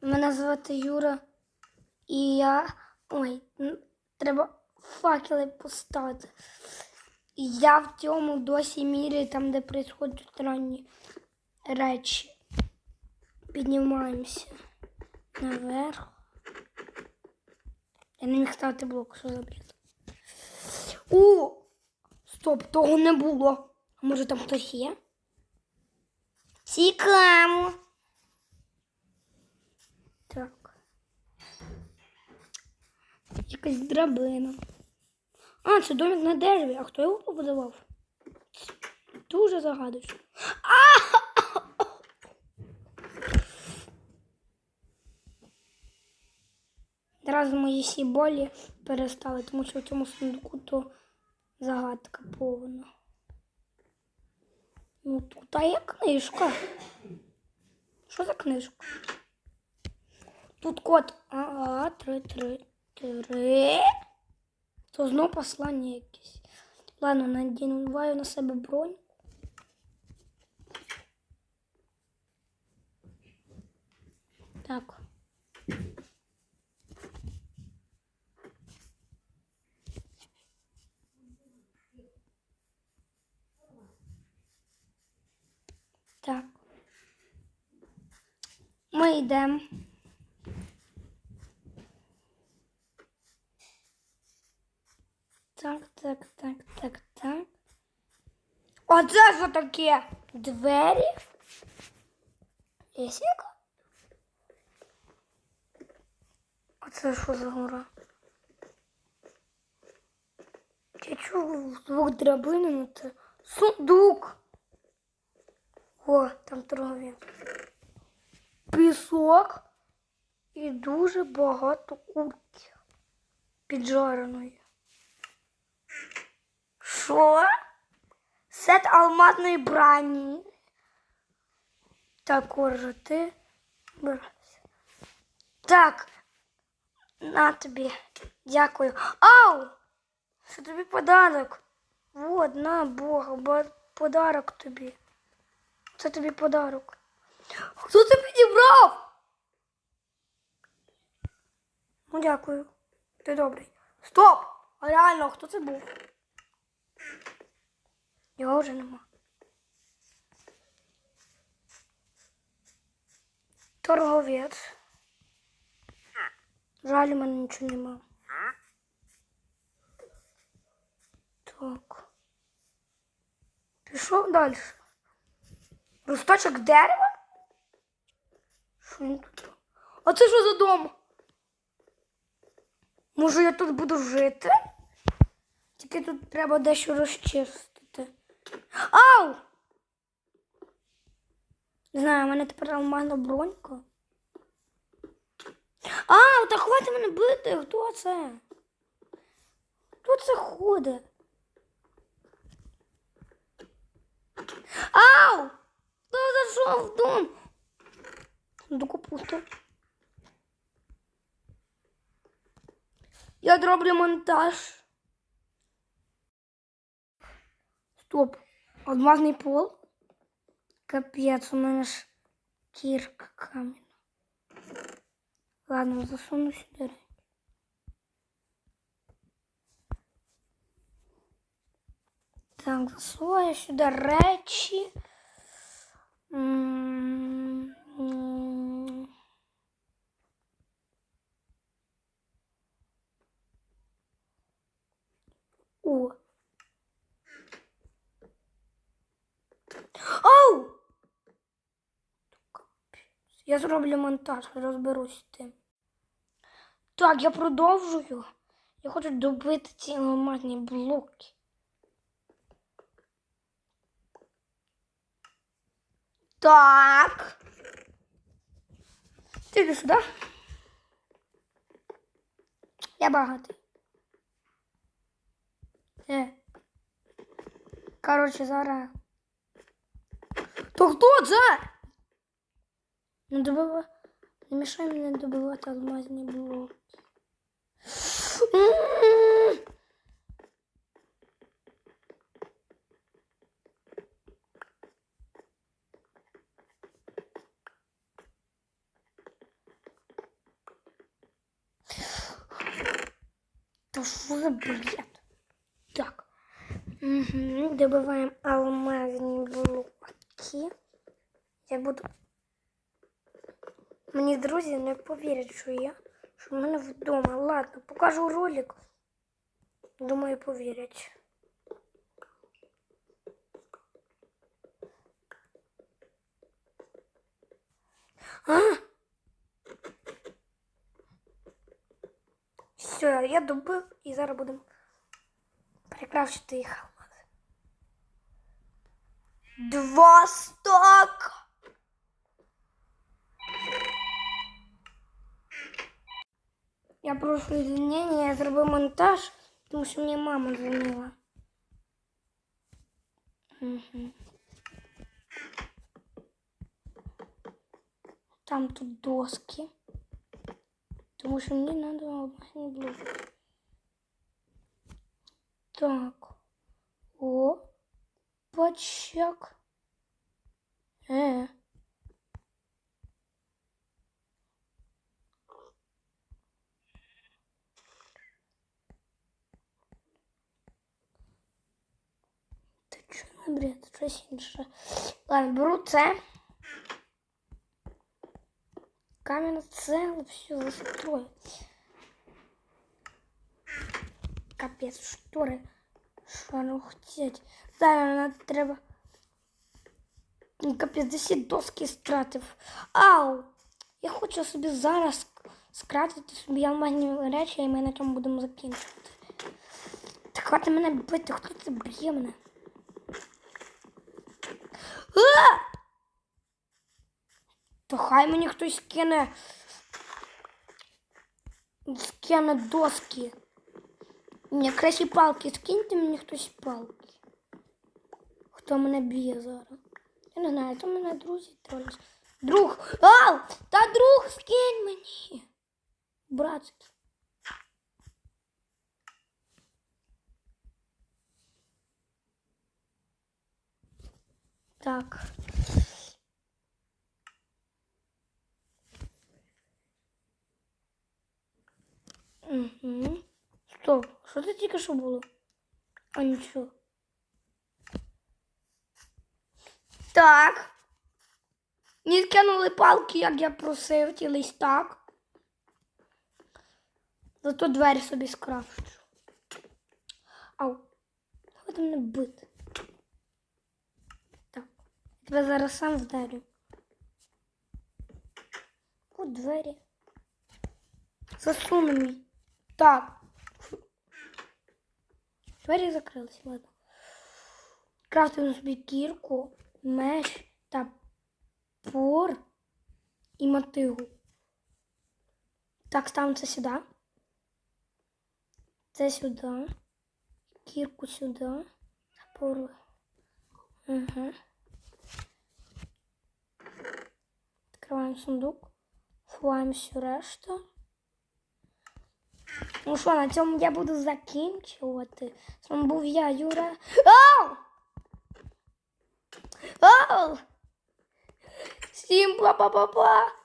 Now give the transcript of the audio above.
Мене, звати Юра. І я. Ой, треба факели поставити. Я в цьому досі мірі, там, де відбуваються странні речі. Піднімаємося наверх. Я не міг ставити блок, що за. О! Стоп, того не було. А може там хтось є? Цікаво. Так. Якась драбина. А, це домик на дереві. А хто його побудував? Дуже загадуюче. Зараз мої всі болі перестали, тому що в цьому сундуку то загадка повна. Ну, тут а є книжка. Що за книжка? Тут код АА 333. То знов послання якесь. Ладно, надіваю на себе бронь. Так. Так. Ми йдемо. Так, так, так, так, так. Оце що таке? Двері? Лісіка? А це що за гора? Я чую звук драбини, ну це сундук. О, там торгові. Пісок і дуже багато курки піджареної. Що? Сет алмазної брані. Так, Оржа, ти бирайся. Так, на тобі. Дякую. Ау! Що тобі подарок? Вот, на Бога, подарок тобі. Це тобі подарок. Хто це підібрав? Ну, дякую. Ти добрий. Стоп! А реально, хто це був? Його вже нема. Торговець. Жаль, у мене нічого нема. Так. Пішов далі. Росточок дерева? Що він тут? А це що за дом? Може я тут буду жити? Тільки тут треба дещо розчистити. Ау! Не знаю, у мене тепер алмазна бронька. А, та хватить мене бити. Хто це? Хто це ходить? Ау! Хто зайшов в дом? Сундуку пусто. Я зроблю монтаж. Стоп. Алмазний пол. Капець, у мене ж кірка камінь. Ладно, засуну сюди. речі. Так, засуваю сюди речі. М, м. О. Оу! Я зроблю монтаж, розберусь з тим. Так, я продовжую. Я хочу добити ці алмазні блоки. Так. Ти йди сюди. Я багатий. Е. Коротше, зараз. То хто це? Ну, не добива... Не мешай мне добывать алмазні блоки. Да что за бред? Так. Угу. Добываем алмазные блоки. Я буду Мені друзі не повірять, що я, що в мене вдома. Ладно, покажу ролик. Думаю, повірять. А? Все, я добив і зараз будемо перекращити їх алмази. Два стака. Я прошу извинения, я зробив монтаж, тому що мені мама дзвонила. Угу. Там тут доски. Тому що мені треба обманні блоки. Так. О, почек. Е. Не бред? Щось інше. Ладно, беру це. Каменная цел, все застрою. Капец, штори. Шарухтеть. Зараз нам треба. Капець, десі доски стратив. Ау! Я хочу собі зараз скратити собі алмазні речі, і ми на цьому будемо закінчувати. Так хвати мене бити, хто це б'є мене? А! То хай мені хтось кине. Скине доски. Ні, краще палки. Скиньте мені хтось палки. Хто мене б'є зараз? Я не знаю, то мене друзі тролять. Друг! Ау! Та друг скинь мені. Братський. Так. Угу. Стоп, що це тільки що було? А нічого. Так. Не скинули палки, як я просив, ті листак. Зато двері собі скрафчу. Ау. Хто мене бити? Тебе зараз сам вдарю. У двері. Засуну мій. Так. Двері закрились, ладно. Крафтимо собі кірку, меч та пор і мотигу. Так, ставимо це сюди. Це сюди. Кірку сюди. Запору. Угу. Відкриваємо сундук. Ховаємо всю решту. Ну що, на цьому я буду закінчувати. З вами був я, Юра. Оу! Оу! Всім па-па-па-па!